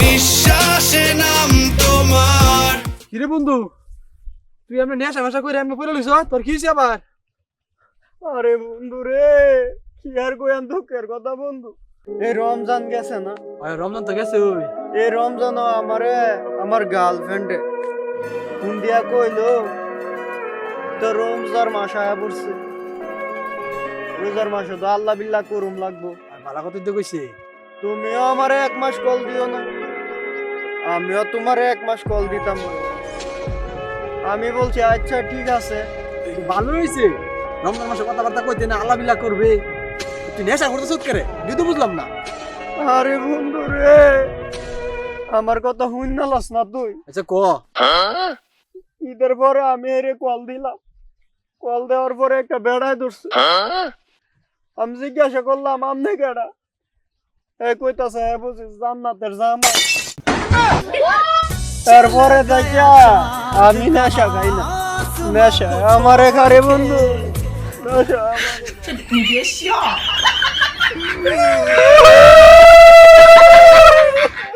নিঃশ্বাসে নাম তোমার। কিরে বন্ধু তুই এমনি নেশা মেশা করে এমনি পড়ে লইছ তোর কি হইছে আবার? আরে বন্ধু রে কি আর কইয়ান দুঃখের কথা বন্ধু? এই রমজান গেছে না? ওই রমজান তো গেছে ওই। এই রমজান আমারে আমার গার্লফ্রেন্ডে ফোন দিয়া কইলো তো রমজার মাস আয়া পড়ছে। রোজার মাসে তো আল্লাহ বিল্লাহ করুম লাগবো। আর ভালো কথা তো কইছে। তুমিও আমারে এক মাস কল দিও না। আমিও তোমার এক মাস কল দিতাম না। আমি বলছি আচ্ছা ঠিক আছে। ভালো হইছে। রমজান মাসে কথাবার্তা কইতে না আল্লাহ বিল্লাহ করবে। তুই নেশা করতে সুদ করে? তুই তো বুঝলাম না। আরে বন্ধু রে আমার কথা হুইন না লস না তুই। আচ্ছা ক? ঈদের পরে আমি এরে কল দিলাম। কল দেওয়ার পরে একটা বেড়ায় ধরছে। আমি জিজ্ঞাসা করলাম আমনে কেডা? কইতাছে বুঝিস জান্নাতের জামা তারপরে দেখিয়া আমি নেশা খাই না নেশা আমার এখানে বন্ধু নেশা আমার